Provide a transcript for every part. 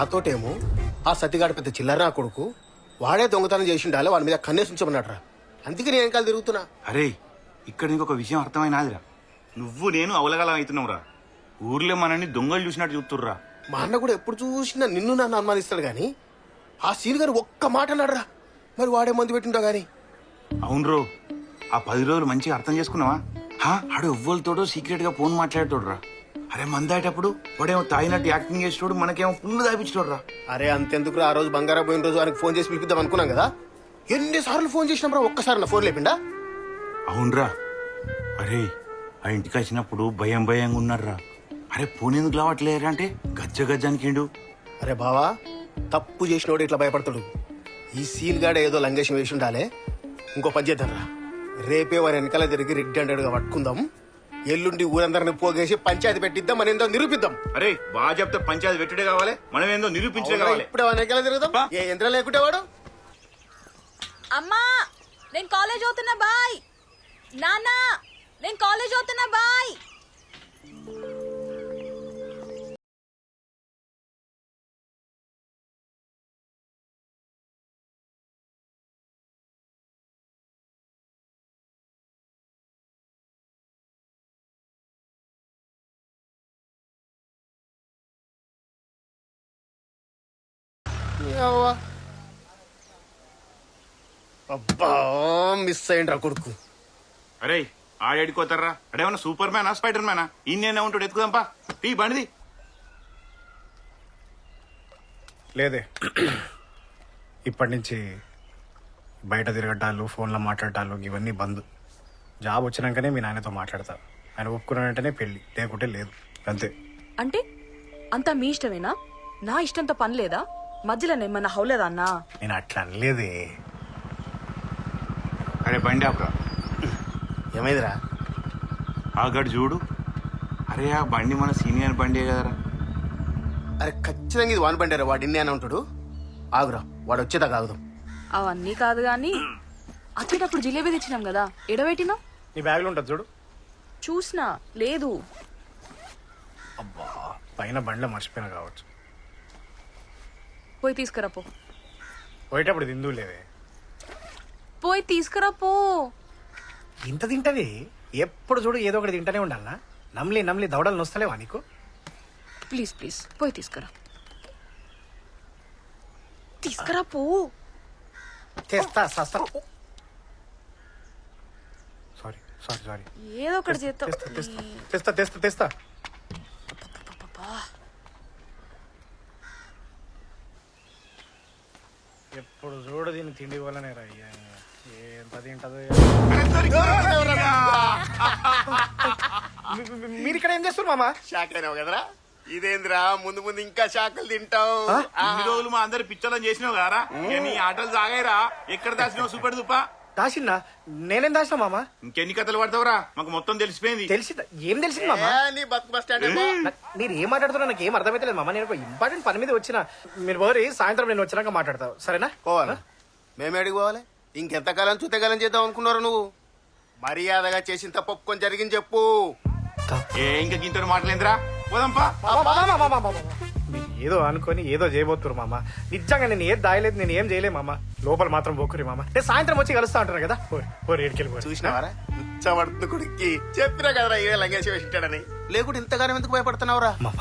నాతోటేమో ఆ సతిగాడు పెద్ద చిల్లర నా కొడుకు. వాడే దొంగతనం చేసిండాలి వాడి మీద కన్నేసి ఉంచమన్నాడు రా అందుకే నేను వెనకాల తిరుగుతున్నా. అరే ఇక్కడ నీకు విషయం అర్థమైనాదిరా. నువ్వు నేను అవలగలం అవుతున్నావురా ఊర్లో మనని దొంగలు చూసినట్టు చూస్తుర్రా. మా అన్న కూడా ఎప్పుడు చూసినా నిన్ను నన్ను అనుమానిస్తాడు గాని ఆ సీన్ గారు ఒక్క మాట అన్నాడురా. మరి వాడే మందు పెట్టిండో గాని? అవును రో ఆ పది రోజులు మంచిగా అర్థం చేసుకున్నావా? హా ఆడు ఎవ్వరితోడో సీక్రెట్గా ఫోన్ మాట్లాడేటోడురా. అరే మందాటప్పుడు వాడేమో తాగినట్టు యాక్టింగ్ చేసేటోడు మనకేమో పుల్లు దాపించోడురా అరే అంతెందుకు ఆ రోజు బంగారం పోయిన రోజు ఆయనకు ఫోన్ చేసి పిలిపిద్దాం అనుకున్నాం కదా. ఎన్నిసార్లు ఫోన్ చేసినాం రా ఒక్కసారి నా ఫోన్ లేపిండా? అవునరా. అరే ఆ ఇంటికి వచ్చినప్పుడు భయం భయంగా ఉన్నారా అరే ఫోన్ ఎందుకు లావట్లేరా అంటే గజ్జ గజ్జానికిండు అరే బావా తప్పు చేసినోడు ఇట్లా భయపడతాడు. ఈ సీన్ గాడ ఏదో లంగేషం వేసి ఉండాలే. ఇంకో పని చేద్దాం రా రేపే వారి వెనకాల తిరిగి రెడ్ హండ్రెడ్గా పట్టుకుందాం. ఎల్లుండి ఊరందరిని పోగేసి పంచాయతీ పెట్టిద్దాం మన ఏందో నిరూపిద్దాం. అరే బాగా చెప్తే పంచాయతీ పెట్టుడే కావాలి మనం ఏందో నిరూపించడే కావాలి. ఇప్పుడు వెనకాల తిరుగుదాం. ఏ యంత్రం లేకుంటే వాడు? అమ్మా నేను కాలేజ్ అవుతున్నా బాయ్. నాన్న. నేను అబ్బా మిస్ అయ్యిండ్రా కొడుకు. అరే ఆడేడుకోతారా అడేమన్నా సూపర్ మ్యానా స్పైడర్ మ్యానా ఇన్నేనా ఉంటాడు? ఎత్తుకుదాంపా టీ బండిది. లేదే. ఇప్పటి నుంచి బయట తిరగటాలు ఫోన్లో మాట్లాడటాలు ఇవన్నీ బంద్. జాబ్ వచ్చినాకనే మీ నాన్నతో మాట్లాడతా. ఆయన ఒప్పుకున్న వెంటనే పెళ్ళి. లేకుంటే లేదు. అంతే. అంటే అంతా మీ ఇష్టమేనా? నా ఇష్టంతో పని లేదా? మధ్యలో ఏమన్నా హౌలేదా అన్నా? నేను అట్లా అనలేదే. అరే బండి ఆపురా. ఏమైందిరా? ఆ గడు చూడు. అరే ఆ బండి మన సీనియర్ బండి కదరా. అరే ఖచ్చితంగా ఇది వాన్ బండారా వాడు ఇన్ని అని ఉంటాడు. ఆగురా వాడు వచ్చేదాకా ఆగుదాం. అవన్నీ కాదు గాని వచ్చేటప్పుడు జిలేబీ తెచ్చినాం కదా ఎడబెట్టినా? నీ బ్యాగ్లో ఉంటుంది చూడు. చూసినా లేదు. అబ్బా పైన బండ్లో మర్చిపోయినా కావచ్చు. పోయి తీసుకురా పో పోయేటప్పుడు తిందు లేదే పోయి తీసుకురా పో ఇంత తింటది? ఎప్పుడు చూడు ఏదో ఒకటి తింటూనే ఉండాలనా? నమ్లి నమ్లి దవడలు నొస్తలేవా నీకు? ప్లీజ్ ప్లీజ్ పోయి తీసుకురా. తీసుకురా పో తెస్తా సస్తా. సారీ సారీ సారీ ఏదో ఒకటి చేస్తావు తెస్తా తెస్తా తెస్తా తెస్తా తెస్తా ఎప్పుడు దీన్ని తిండి వల్లనే రా అయ్యా. ఎంత తింటదో మీరు ఇక్కడ ఏం చేస్తారు మామ? షాక్ అయినావు కదరా? ఇదేందిరా? ముందు ముందు ఇంకా షాకులు తింటావు. ఇన్ని రోజులు మా అందరి పిచ్చలని చేసినావు కదరా? నీ ఆటలు సాగాయిరా. ఎక్కడ దాచినావు సూపర్ దుప్పా? దాసిందా? నేనేం దాసిన మామ? ఇంకెన్ని కథలు పడతావురా? మాకు మొత్తం తెలిసిపోయింది. తెలిసి ఏం తెలిసింది మామ? నీ బతుకు బస్ స్టాండ్ మీరు ఏం మాట్లాడుతున్నా నాకు ఏం అర్థమైతలేదు మామ. నేను ఒక ఇంపార్టెంట్ పని మీద వచ్చిన. మీరు పోరి సాయంత్రం నేను వచ్చినాక మాట్లాడతావు. సరేనా? పోవాలా. మేము ఎడికి పోవాలి. ఇంకెంతకాలం చూతకాలం చేద్దాం అనుకున్నారు నువ్వు? మర్యాదగా చేసిన తప్పు ఒప్పుకొని జరిగింది చెప్పు. ఏ ఇంకా గింతడు మాటలేందిరా పోదాంపా. మీరు ఏదో అనుకొని ఏదో చేయబోతున్నారు మామ. నిజంగా నేను ఏం దాయలేదు నేను ఏం చేయలే మామ. లోపల మాత్రం పోకురి మామ. నేను సాయంత్రం వచ్చి కలుస్తా అంటారు కదా. ఏడికెళ్ళి చూసినావారా? ఉచ్చబడుతుంది కొడుక్కి. చెప్పినా కదరా ఇదే లంగేసి వేసింటాడని లేకుంటే ఇంతగానం ఎందుకు భయపడుతున్నావురా? మామ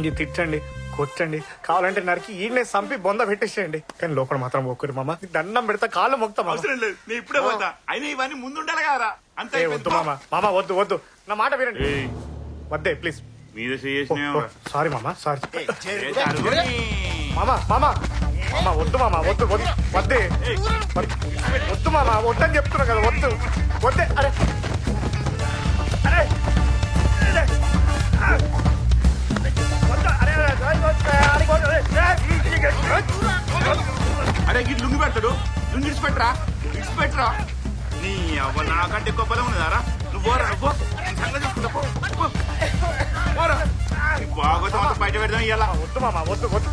ఇది తిట్టండి. కొట్టండి. కావాలంటే నరికి ఈయనే సంపి బొంద పెట్టేసేయండి. కానీ లోపల మాత్రం పోకురి మామ. దండం పెడతా కాళ్ళు మొక్తా మామ. అవసరం లేదు. నేను ఇప్పుడే పోతా. అయినా ఇవన్నీ ముందు ఉండాలి కదరా. అంతే ఏ వద్దు మామ. మామ వద్దు వద్దు. నా మాట వినండి. వద్దే ప్లీజ్. మీద సారీ మామ సారీ. మామ మామ. మామ వద్దు మామ వద్దు వద్దు. వద్దే. వద్దు. వద్దు మామ వద్దని చెప్తున్నా కదా వద్దు. వద్దే అరే. అరే, అరే, వద్దు. అరే, గిట్ లుంగి పెడతాడు. లుంగి ఇడిచిపెట్టరా? ఇడిచిపెట్టరా? నీ అవ్వ నాకంటే ఎక్కువ బలం ఉన్నదారా? నువ్వు పోరా నువ్వు సంగతి చూసుకుంటా పోరా. బాగోతం అంతా బయట పెడదాం ఇలా వద్దు మామ వద్దు వద్దు.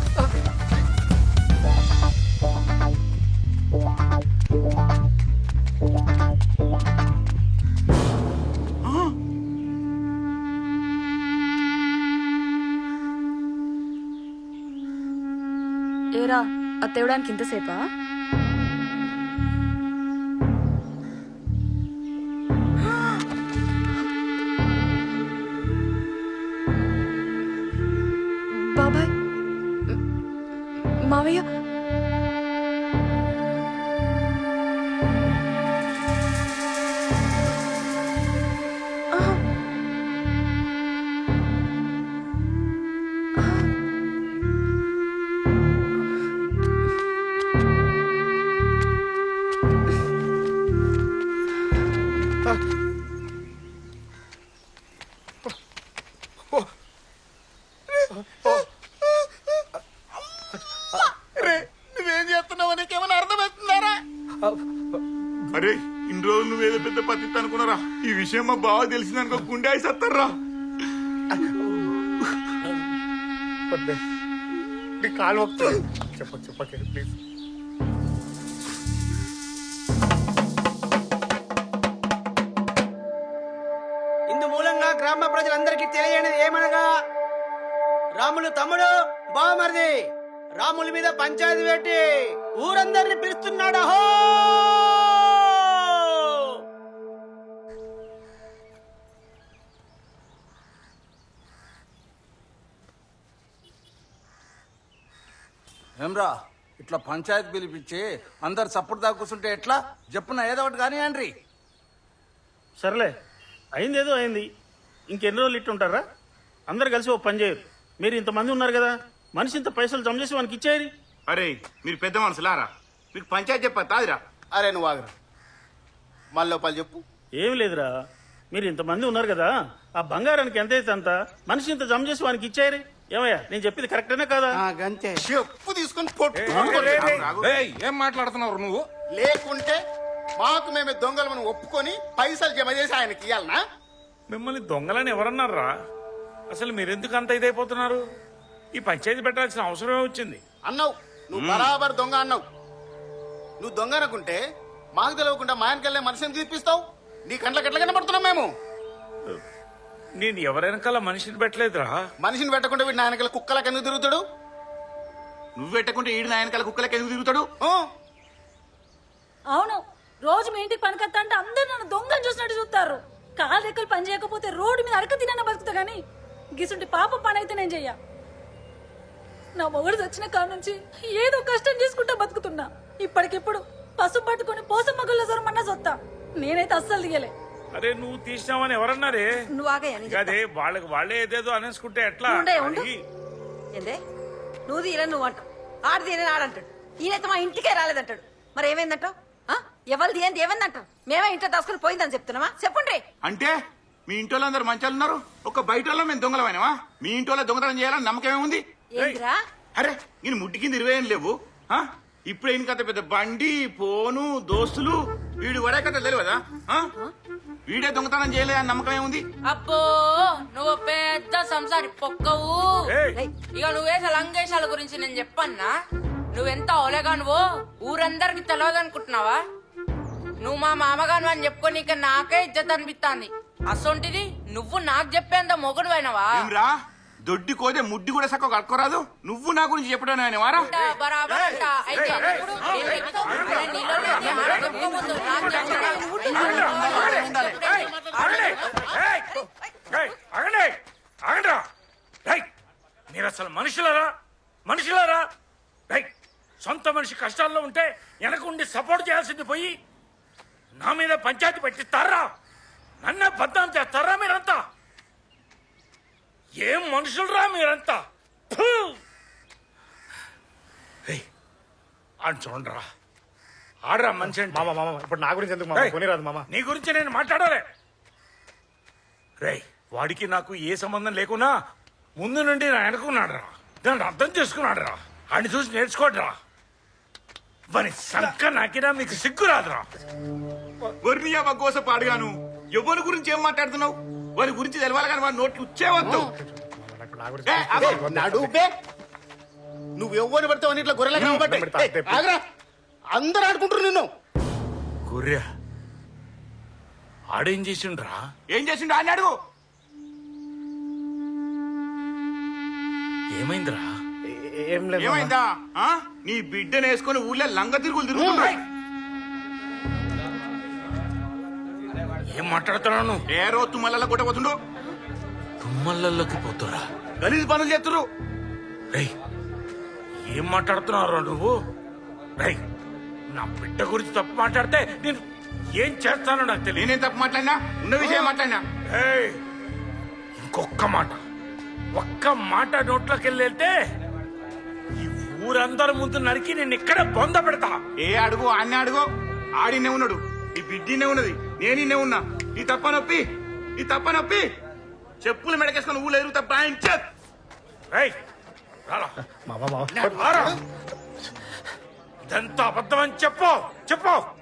రా అది తేవడానికి ఇంతసేపా? అనుకున్నారా ఈ విషయం మా బావ తెలిసిందనుకో గుండె అయిసత్తారా వద్దే. నీ కాలు మొక్కుతుంది చెప్పకు చెప్పకే ప్లీజ్ ఇందు మూలంగా గ్రామ ప్రజలందరికీ తెలియనిది ఏమనగా రాములు తమ్ముడు బావమరిది. రాముల మీద పంచాయతీ పెట్టి ఊరందరిని పిలుస్తున్నాడు అహో! ఏమ్రా ఇట్లా పంచాయతీ పిలిపించి అందరు సపోర్ట్ దాకా కూర్చుంటే ఎట్లా? చెప్పున ఏదో ఒకటి కానీ అండ్రి సర్లే అయింది ఏదో అయింది. ఇంకెన్ని రోజులు ఇట్టుంటారా అందరు కలిసి ఓ పని చేయరు మీరు ఇంతమంది ఉన్నారు కదా మనిషి ఇంత పైసలు జమ చేసి వానికి ఇచ్చేయరి అరే మీరు పెద్ద మనుషులారా మీకు పంచాయతీ చెప్పా తాదిరా. అరే నువ్వు ఆగరా. మళ్ళీ పలు చెప్పు. ఏం లేదురా. మీరు ఇంతమంది ఉన్నారు కదా ఆ బంగారానికి ఎంత అయితే అంత మనిషి ఇంత జమ చేసి వానికి ఇచ్చేయరి ఏమయ్యా నేను చెప్పింది కరెక్టేనా కాదా? గంతే. చెప్పు తీసుకొని రాగు. ఏం మాట్లాడుతున్నావు నువ్వు? లేకుంటే మాకు మేము దొంగలు ఒప్పుకొని పైసలు జమ చేసి ఆయనకి ఇవ్వాలనా మిమ్మల్ని దొంగలని ఎవరన్నారా? అసలు మీరెందుకు అంత ఇదైపోతున్నారు? ఈ పంచాయతీ పెట్టాల్సిన అవసరమే వచ్చింది. అన్నావు. నువ్వు బరాబర్ దొంగ అన్నావు. నువ్వు దొంగ అనుకుంటే మాకు తెలియకుండా మా ఆయనకెళ్ళే మనిషిని చూపిస్తావు నీ కంట్లకి ఎట్లా కనబడుతున్నాం మేము. నేను ఎవరెనకాల మనిషిని పెట్టలేదురా. మనిషిని పెట్టకుండా వీడిని ఆయనకెళ్ళి కుక్కలకి ఎందుకు తిరుగుతాడు? నువ్వు పెట్టకుంటే ఈడిన ఆయనకాల కుక్కలకి ఎందుకు తిరుగుతాడు? ఆ? అవును రోజు మీ ఇంటికి పనికొస్తా అంటే అందరు నన్ను దొంగని చూసినట్టు చూస్తారు. కాలు రెక్కలు పని చేయకపోతే రోడ్డు మీద అడక తినన్న బతుకుతా గానీ గిసుంటి పాప పని అయితే నేను చెయ్య. నా మొగుడు చచ్చిన కాడ నుంచి ఏదో కష్టం చేసుకుంటా బతుకుతున్నా. ఇప్పటికిప్పుడు పసుపు పట్టుకొని పోసం మగుల్లో సొరమన్నా సొత్తా. నేనైతే అస్సలు దిగలే. అరే నువ్వు తీసినావని ఎవరన్నారే? నువ్వు ఆగయ్యా అదే వాళ్ళకి వాళ్ళే ఏదేదో అనేసుకుంటే ఎట్లా? ఉండే, ఉండు. అది ఏందే? నువ్వు తీయలే నువ్వు అంటావు. ఆడు తీయని ఆడంటాడు. ఈయనైతే మా ఇంటికే రాలేదంటాడు. మరి ఏమైందంటావు? ఆ? ఎవరు తీయండి ఏమైందంటావు? మేమే ఇంట్లో దాచుకుని పోయిందని చెప్తున్నావా? చెప్పండి అంటే మీ ఇంటి వాళ్ళందరూ మంచాలు ఉన్నారు? ఒక బయట వాళ్ళం మేము దొంగలమైనవా మీ ఇంటి వాళ్ళ దొంగతనం చేయాలని నమ్మకం ఏముంది? ఏందిరా? అరే నేను ముట్టి కింద ఇరవై ఏం లేవు. ఆ? ఇప్పుడు ఏం కథ పెద్ద బండి ఫోను దోస్తులు వీడు వడే కథ తెలియదా? వీడే దొంగతనం చేయలే అని నమ్మకం ఏముంది? అబ్బో నువ్వు పెద్ద సంసారి పొక్కవు. ఇక నువ్వేసే లంగేశాల గురించి నేను చెప్పన్నా. నువ్వెంత ఓలేగా నువ్వు ఊరందరికి తెలియదు అనుకుంటున్నావా నువ్వు మా మామగాను అని చెప్పుకొని ఇక నాకే ఇజ్జత్ అనిపిస్తాంది అసొంటిది నువ్వు నాకు చెప్పేంత మొగుడు అయినవా దొడ్డి కోదే ముడ్డి కూడా సక్క కట్టుకోరాదు నువ్వు నా గురించి చెప్పడం ఆయన వారా? మీరు అసలు మనుషులరా? మనుషులరా? ఏయ్, సొంత మనిషి కష్టాల్లో ఉంటే వెనకుండి సపోర్ట్ చేయాల్సింది పోయి నా మీద పంచాయతీ పెట్టిస్తారా? నన్నే బద్నాం చేస్తారా మీరంతా? ఏం మనుషులరా మీరంతా? ఆడు చూడరా ఆడరా మనిషి అంటే. మామ మామ ఇప్పుడు నా గురించి ఎందుకు మామ? ఏయ్, కొనిరాదు మామ. నీ గురించి నేను మాట్లాడాలి. రేయ్ వాడికి నాకు ఏ సంబంధం లేకున్నా ముందు నుండి నా వెనకున్నాడు రా దాన్ని అర్థం చేసుకున్నాడు రా ఆడిని చూసి నేర్చుకోడు రా వాని సంక నాకినా మీకు సిగ్గు రాదురా. వర్ణియా గోస పాడుగాను. ఎవరి గురించి ఏం మాట్లాడుతున్నావు? వారి గురించి తెలవాలి కానీ వారి నోట్లు వచ్చేవద్దు నువ్వు ఎవరిని పడితే వాడిని ఇట్లా గొర్రెలకు కనబడ్డాయి. ఆగరా. అందరు ఆడుకుంటారు నిన్ను. గొర్రె. ఆడేం చేసిండ్రా? ఏం చేసిండు? అని అడుగు. ఏమైందిరా? ఏం లేదు మామ. ఏమైందా ఆ? నీ బిడ్డను వేసుకొని ఊళ్ళో లంగ తిరుగులు తిరుగుతున్నాయి ఏం మాట్లాడుతున్నావు నువ్వు? ఏ రోజు తుమ్మల కొట్టబోతుండు? తుమ్మలలోకి పోతురా. గలీజ్ పనులు చేస్తురు ఏం మాట్లాడుతున్నావు నువ్వు? రేయ్ నా బిడ్డ గురించి తప్పు మాట్లాడితే నేను ఏం చేస్తానో నాకు తెలియదు నేనేం తప్పు మాట్లాడినా? ఉన్న విషయం మాట్లాడినా? ఇంకొక్క మాట. ఒక్క మాట నోట్లోకి వెళ్ళి వెళ్తే ఈ ఊరందరి ముందు నరికి నేను ఇక్కడ బొంద పెడతా. ఏ అడుగు ఆన్నే అడుగు? ఆడినే ఉన్నాడు. ఈ బిడ్డినే ఉన్నది. నేనిన్నే ఉన్నా. ఈ తప్ప నొప్పి. ఈ తప్ప నొప్పి. చెప్పులు మెడకేసుకొని ఊళ్ళో ఎరుగు తప్ప ఆయన చెప్. ఇదంతా అబద్ధం అని చెప్పు. చెప్పు.